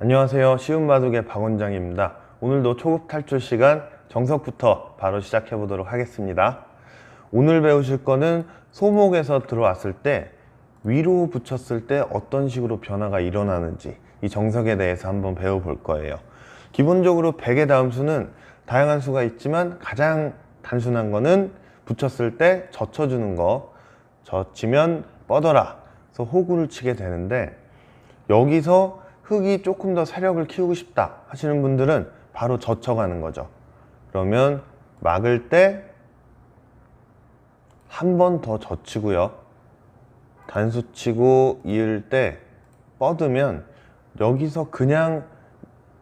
안녕하세요. 쉬운 바둑의 박원장입니다. 오늘도 초급 탈출 시간 정석부터 바로 시작해 보도록 하겠습니다. 오늘 배우실 거는 소목에서 들어왔을 때 위로 붙였을 때 어떤 식으로 변화가 일어나는지 이 정석에 대해서 한번 배워볼 거예요. 기본적으로 100의 다음 수는 다양한 수가 있지만 가장 단순한 거는 붙였을 때 젖혀주는 거, 젖히면 뻗어라. 그래서 호구를 치게 되는데 여기서 흙이 조금 더 세력을 키우고 싶다 하시는 분들은 바로 젖혀가는 거죠. 그러면 막을 때 한 번 더 젖히고요. 단수 치고 이을 때 뻗으면 여기서 그냥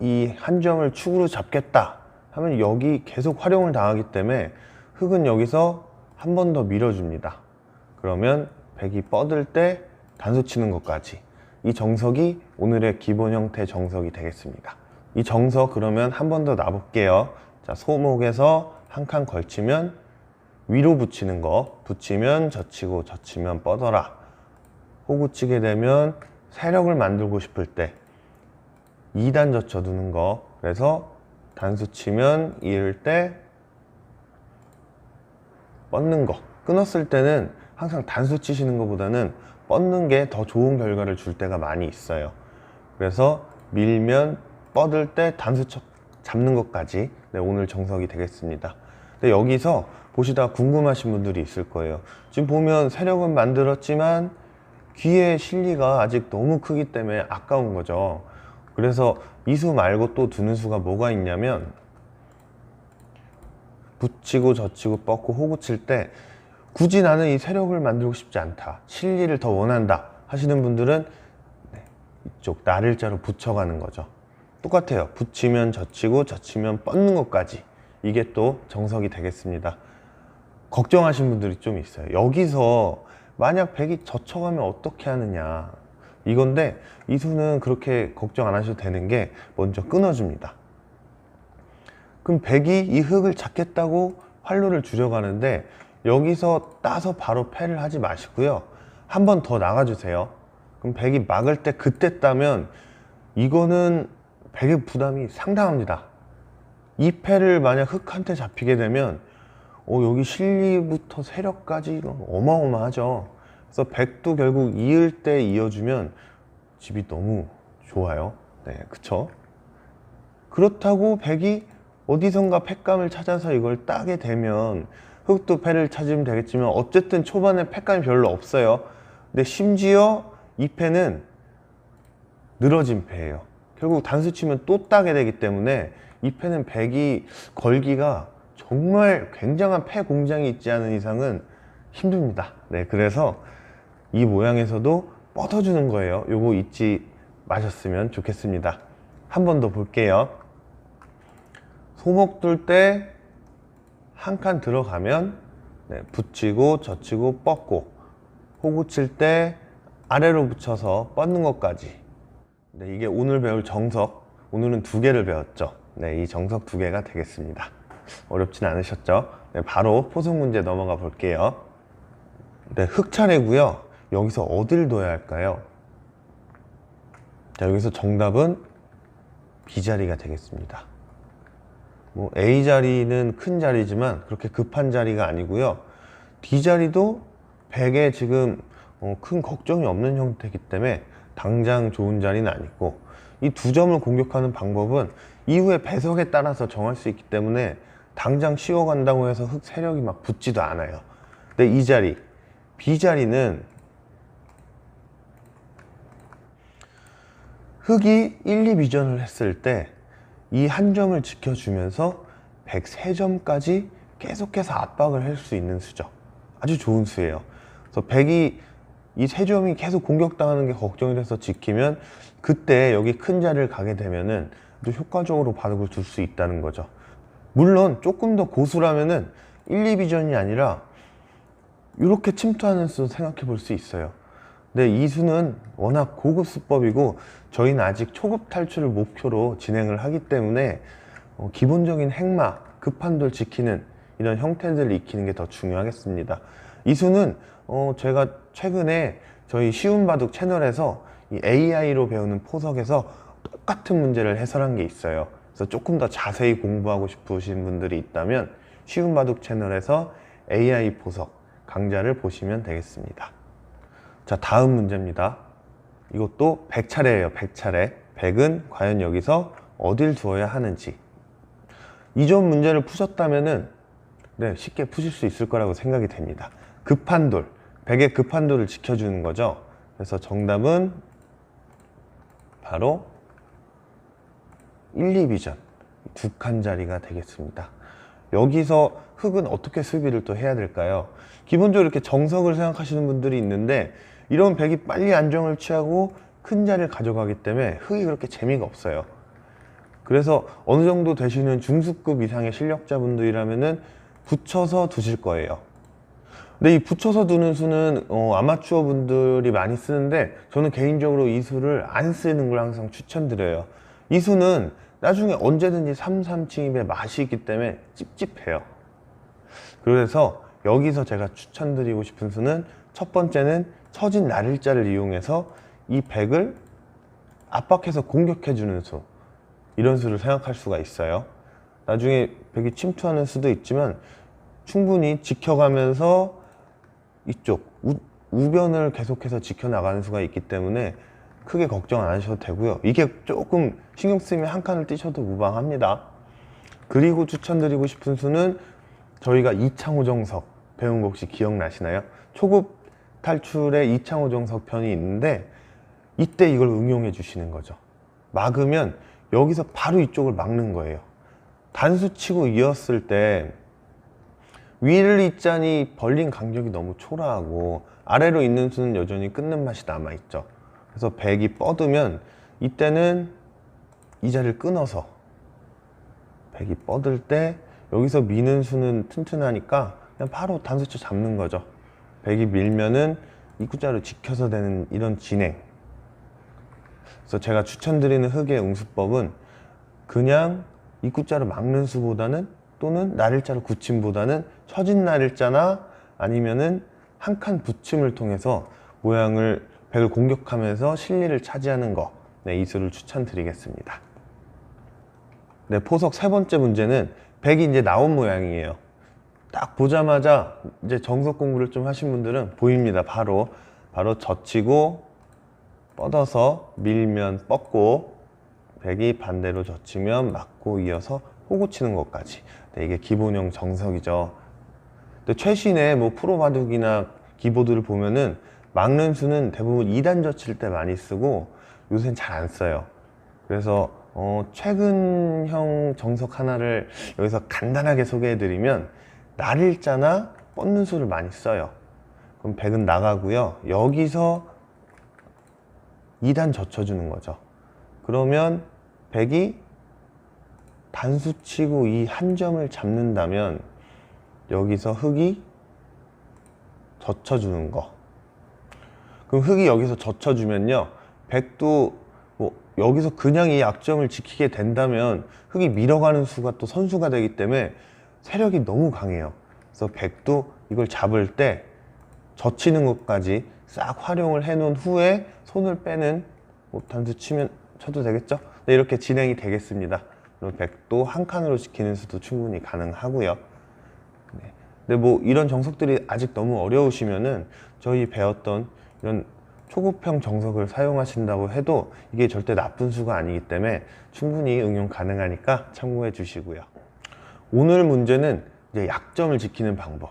이 한 점을 축으로 잡겠다 하면 여기 계속 활용을 당하기 때문에 흙은 여기서 한 번 더 밀어줍니다. 그러면 백이 뻗을 때 단수 치는 것까지 이 정석이 오늘의 기본 형태 정석이 되겠습니다. 이 정석 그러면 한 번 더 놔볼게요. 자, 소목에서 한 칸 걸치면 위로 붙이는 거, 붙이면 젖히고 젖히면 뻗어라. 호구 치게 되면 세력을 만들고 싶을 때 2단 젖혀두는 거. 그래서 단수 치면 이을 때 뻗는 거. 끊었을 때는 항상 단수 치시는 것보다는 뻗는 게 더 좋은 결과를 줄 때가 많이 있어요. 그래서 밀면 뻗을 때 단수 쳐- 잡는 것까지 네, 오늘 정석이 되겠습니다. 근데 여기서 보시다 궁금하신 분들이 있을 거예요. 지금 보면 세력은 만들었지만 귀의 실리가 아직 너무 크기 때문에 아까운 거죠. 그래서 이 수 말고 또 두는 수가 뭐가 있냐면 붙이고 젖히고 뻗고 호구 칠 때 굳이 나는 이 세력을 만들고 싶지 않다. 실리를 더 원한다. 하시는 분들은 네, 이쪽 나를자로 붙여가는 거죠. 똑같아요. 붙이면 젖히고 젖히면 뻗는 것까지 이게 또 정석이 되겠습니다. 걱정하신 분들이 좀 있어요. 여기서 만약 백이 젖혀가면 어떻게 하느냐 이건데 이 수는 그렇게 걱정 안 하셔도 되는 게 먼저 끊어줍니다. 그럼 백이 이 흙을 잡겠다고 활로를 줄여가는데 여기서 따서 바로 패를 하지 마시고요. 한 번 더 나가주세요. 그럼 백이 막을 때 그때 따면 이거는 백의 부담이 상당합니다. 이 패를 만약 흙한테 잡히게 되면 어, 여기 실리부터 세력까지 어마어마하죠. 그래서 백도 결국 이을 때 이어주면 집이 너무 좋아요. 네, 그쵸? 그렇다고 백이 어디선가 패감을 찾아서 이걸 따게 되면 흙도 패를 찾으면 되겠지만 어쨌든 초반에 패감이 별로 없어요. 근데 심지어 이 패는 늘어진 패예요. 결국 단수 치면 또 따게 되기 때문에 이 패는 백이 걸기가 정말 굉장한 패 공장이 있지 않은 이상은 힘듭니다. 네, 그래서 이 모양에서도 뻗어주는 거예요. 요거 잊지 마셨으면 좋겠습니다. 한 번 더 볼게요. 소목 둘 때 한 칸 들어가면 네, 붙이고 젖히고 뻗고 호구 칠 때 아래로 붙여서 뻗는 것까지. 네, 이게 오늘 배울 정석. 오늘은 두 개를 배웠죠. 네, 이 정석 두 개가 되겠습니다. 어렵진 않으셨죠? 네, 바로 포승 문제 넘어가 볼게요. 네, 흙 차례고요. 여기서 어딜 둬야 할까요? 자 여기서 정답은 B 자리가 되겠습니다 뭐 A 자리는 큰 자리지만 그렇게 급한 자리가 아니고요. D 자리도 100에 지금 어, 큰 걱정이 없는 형태이기 때문에 당장 좋은 자리는 아니고 이 두 점을 공격하는 방법은 이후에 배석에 따라서 정할 수 있기 때문에 당장 쉬어간다고 해서 흙 세력이 막 붙지도 않아요. 근데 이 자리, B 자리는 흙이 1, 2 비전을 했을 때 이 한 점을 지켜주면서 103점까지 계속해서 압박을 할 수 있는 수죠. 아주 좋은 수예요. 그래서 100이 이 세 점이 계속 공격당하는 게 걱정이 돼서 지키면 그때 여기 큰 자리를 가게 되면은 아주 효과적으로 바둑을 둘 수 있다는 거죠. 물론 조금 더 고수라면은 1, 2비전이 아니라 이렇게 침투하는 수 생각해 볼 수 있어요. 근데 이 수는 워낙 고급 수법이고 저희는 아직 초급 탈출을 목표로 진행을 하기 때문에 어, 기본적인 행마, 급한돌 지키는 이런 형태들을 익히는 게 더 중요하겠습니다. 이 수는 어, 제가 최근에 저희 쉬운 바둑 채널에서 이 AI로 배우는 포석에서 똑같은 문제를 해설한 게 있어요. 그래서 조금 더 자세히 공부하고 싶으신 분들이 있다면 쉬운 바둑 채널에서 AI 보석 강좌를 보시면 되겠습니다. 자, 다음 문제입니다. 이것도 100차례예요, 100차례. 100은 과연 여기서 어딜 두어야 하는지. 이전 문제를 푸셨다면은 네, 쉽게 푸실 수 있을 거라고 생각이 됩니다. 급한 돌, 100의 급한 돌을 지켜주는 거죠. 그래서 정답은 바로 1, 2비전 두 칸 자리가 되겠습니다. 여기서 흙은 어떻게 수비를 또 해야 될까요? 기본적으로 이렇게 정석을 생각하시는 분들이 있는데 이런 백이 빨리 안정을 취하고 큰 자리를 가져가기 때문에 흙이 그렇게 재미가 없어요. 그래서 어느 정도 되시는 중수급 이상의 실력자분들이라면은 붙여서 두실 거예요. 근데 이 붙여서 두는 수는 어, 아마추어 분들이 많이 쓰는데 저는 개인적으로 이 수를 안 쓰는 걸 항상 추천드려요. 이 수는 나중에 언제든지 3, 3층입의 맛이 있기 때문에 찝찝해요. 그래서 여기서 제가 추천드리고 싶은 수는 첫 번째는 처진 날일자를 이용해서 이 백을 압박해서 공격해주는 수. 이런 수를 생각할 수가 있어요. 나중에 백이 침투하는 수도 있지만 충분히 지켜가면서 이쪽 우, 우변을 계속해서 지켜나가는 수가 있기 때문에 크게 걱정 안 하셔도 되고요. 이게 조금 신경 쓰이면 한 칸을 띄셔도 무방합니다. 그리고 추천드리고 싶은 수는 저희가 이창호 정석 배운 거 혹시 기억나시나요? 초급 탈출의 이창호 정석 편이 있는데 이때 이걸 응용해 주시는 거죠. 막으면 여기서 바로 이쪽을 막는 거예요. 단수 치고 이었을 때 위를 있자니 벌린 간격이 너무 초라하고 아래로 있는 수는 여전히 끊는 맛이 남아 있죠. 그래서 백이 뻗으면 이때는 이 자리를 끊어서 백이 뻗을 때 여기서 미는 수는 튼튼하니까 그냥 바로 단수치 잡는 거죠. 백이 밀면은 입구자를 지켜서 되는 이런 진행. 그래서 제가 추천드리는 흑의 응수법은 그냥 입구자를 막는 수보다는 또는 날일자를 굳힘보다는 처진 날일자나 아니면은 한 칸 붙임을 통해서 모양을 백을 공격하면서 실리를 차지하는 거. 네, 이 수를 추천드리겠습니다. 네, 포석 세 번째 문제는 백이 이제 나온 모양이에요. 딱 보자마자 이제 정석 공부를 좀 하신 분들은 보입니다. 바로 바로 젖히고 뻗어서 밀면 뻗고 백이 반대로 젖히면 맞고 이어서 호구 치는 것까지 네, 이게 기본형 정석이죠. 근데 최신의 뭐 프로 바둑이나 기보드를 보면은 막는 수는 대부분 2단 젖힐 때 많이 쓰고 요새는 잘 안 써요. 그래서 어, 최근형 정석 하나를 여기서 간단하게 소개해드리면 날일자나 뻗는 수를 많이 써요. 그럼 백은 나가고요. 여기서 2단 젖혀주는 거죠. 그러면 백이 단수 치고 이 한 점을 잡는다면 여기서 흙이 젖혀주는 거. 그럼 흙이 여기서 젖혀주면요. 백도 뭐 여기서 그냥 이 약점을 지키게 된다면 흙이 밀어가는 수가 또 선수가 되기 때문에 세력이 너무 강해요. 그래서 백도 이걸 잡을 때 젖히는 것까지 싹 활용을 해 놓은 후에 손을 빼는 뭐 단수 치면 쳐도 되겠죠? 네, 이렇게 진행이 되겠습니다. 그럼 백도 한 칸으로 지키는 수도 충분히 가능하고요. 네. 근데 뭐 이런 정석들이 아직 너무 어려우시면은 저희 배웠던 이런 초급형 정석을 사용하신다고 해도 이게 절대 나쁜 수가 아니기 때문에 충분히 응용 가능하니까 참고해 주시고요. 오늘 문제는 이제 약점을 지키는 방법.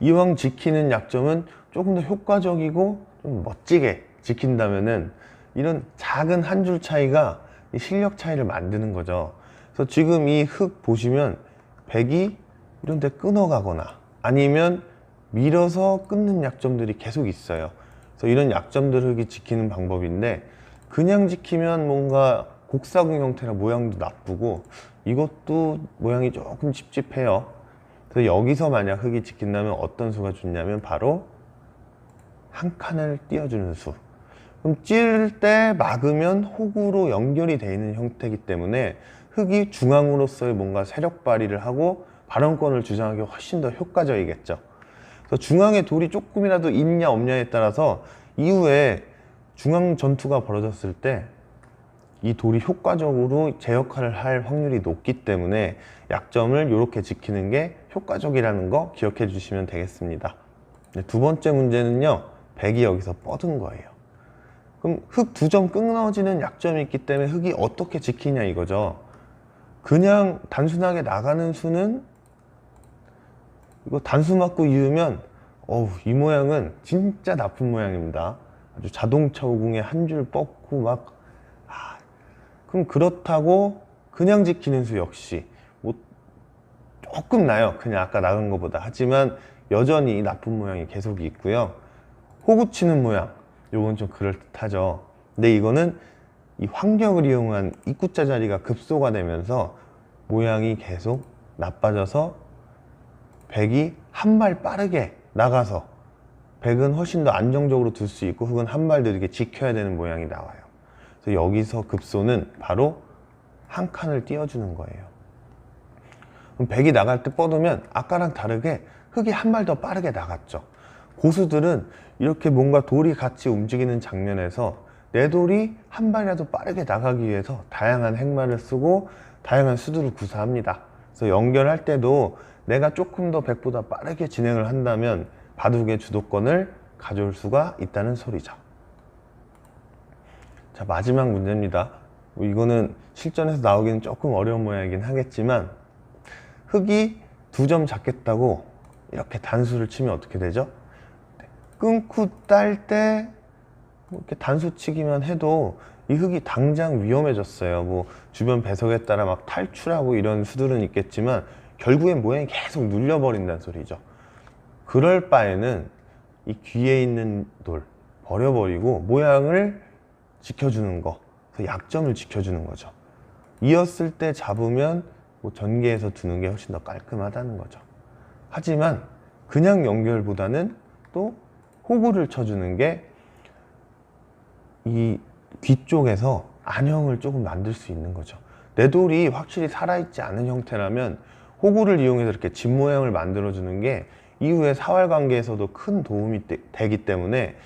이왕 지키는 약점은 조금 더 효과적이고 좀 멋지게 지킨다면은 이런 작은 한 줄 차이가 이 실력 차이를 만드는 거죠. 그래서 지금 이 흙 보시면 백이 이런 데 끊어가거나 아니면 밀어서 끊는 약점들이 계속 있어요. 그래서 이런 약점들 흙이 지키는 방법인데 그냥 지키면 뭔가 곡사궁 형태라 모양도 나쁘고 이것도 모양이 조금 찝찝해요. 그래서 여기서 만약 흙이 지킨다면 어떤 수가 좋냐면 바로 한 칸을 띄워주는 수. 그럼 찌를 때 막으면 호구로 연결이 되어 있는 형태이기 때문에 흙이 중앙으로서의 뭔가 세력 발휘를 하고 발언권을 주장하기 훨씬 더 효과적이겠죠. 그래서 중앙에 돌이 조금이라도 있냐 없냐에 따라서 이후에 중앙 전투가 벌어졌을 때 이 돌이 효과적으로 제 역할을 할 확률이 높기 때문에 약점을 이렇게 지키는 게 효과적이라는 거 기억해 주시면 되겠습니다. 네, 두 번째 문제는요, 백이 여기서 뻗은 거예요. 그럼 흙 두 점 끊어지는 약점이 있기 때문에 흙이 어떻게 지키냐 이거죠. 그냥 단순하게 나가는 수는 이거 단수 맞고 이으면 어우 이 모양은 진짜 나쁜 모양입니다. 아주 자동차 오궁에 한 줄 뻗고 막 아, 그럼 그렇다고 그냥 지키는 수 역시 뭐 조금 나요. 그냥 아까 나간 것보다 하지만 여전히 나쁜 모양이 계속 있고요. 호구 치는 모양 요건 좀 그럴듯하죠. 근데 이거는 이 환경을 이용한 입구자 자리가 급소가 되면서 모양이 계속 나빠져서 백이 한 발 빠르게 나가서 백은 훨씬 더 안정적으로 둘 수 있고 흙은 한 발 느리게 지켜야 되는 모양이 나와요. 그래서 여기서 급소는 바로 한 칸을 띄워주는 거예요. 그럼 백이 나갈 때 뻗으면 아까랑 다르게 흙이 한 발 더 빠르게 나갔죠. 고수들은 이렇게 뭔가 돌이 같이 움직이는 장면에서 내 돌이 한 발이라도 빠르게 나가기 위해서 다양한 행마를 쓰고 다양한 수들을 구사합니다. 그래서 연결할 때도 내가 조금 더 백보다 빠르게 진행을 한다면 바둑의 주도권을 가져올 수가 있다는 소리죠. 자, 마지막 문제입니다. 뭐 이거는 실전에서 나오기는 조금 어려운 모양이긴 하겠지만 흙이 두 점 잡겠다고 이렇게 단수를 치면 어떻게 되죠? 끊고 딸때뭐 이렇게 단수 치기만 해도 이 흙이 당장 위험해졌어요. 뭐 주변 배석에 따라 막 탈출하고 이런 수들은 있겠지만 결국엔 모양이 계속 눌려버린다는 소리죠. 그럴 바에는 이 귀에 있는 돌 버려버리고 모양을 지켜주는 거, 그 약점을 지켜주는 거죠. 이었을 때 잡으면 뭐 전개해서 두는 게 훨씬 더 깔끔하다는 거죠. 하지만 그냥 연결보다는 또 호구를 쳐주는 게 이 귀 쪽에서 안형을 조금 만들 수 있는 거죠. 내 돌이 확실히 살아있지 않은 형태라면 호구를 이용해서 이렇게 집 모양을 만들어주는 게 이후에 사활 관계에서도 큰 도움이 되- 되기 때문에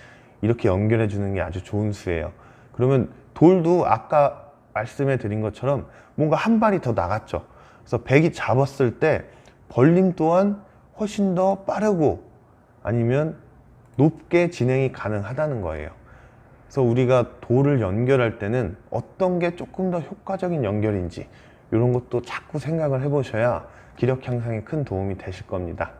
이렇게 연결해 주는 게 아주 좋은 수예요. 그러면 돌도 아까 말씀해 드린 것처럼 뭔가 한 발이 더 나갔죠. 그래서 백이 잡았을 때 벌림 또한 훨씬 더 빠르고 아니면 높게 진행이 가능하다는 거예요. 그래서 우리가 돌을 연결할 때는 어떤 게 조금 더 효과적인 연결인지 이런 것도 자꾸 생각을 해보셔야 기력 향상에 큰 도움이 되실 겁니다.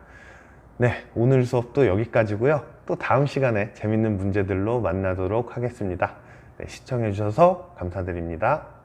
네, 오늘 수업도 여기까지고요. 또 다음 시간에 재밌는 문제들로 만나도록 하겠습니다. 네, 시청해주셔서 감사드립니다.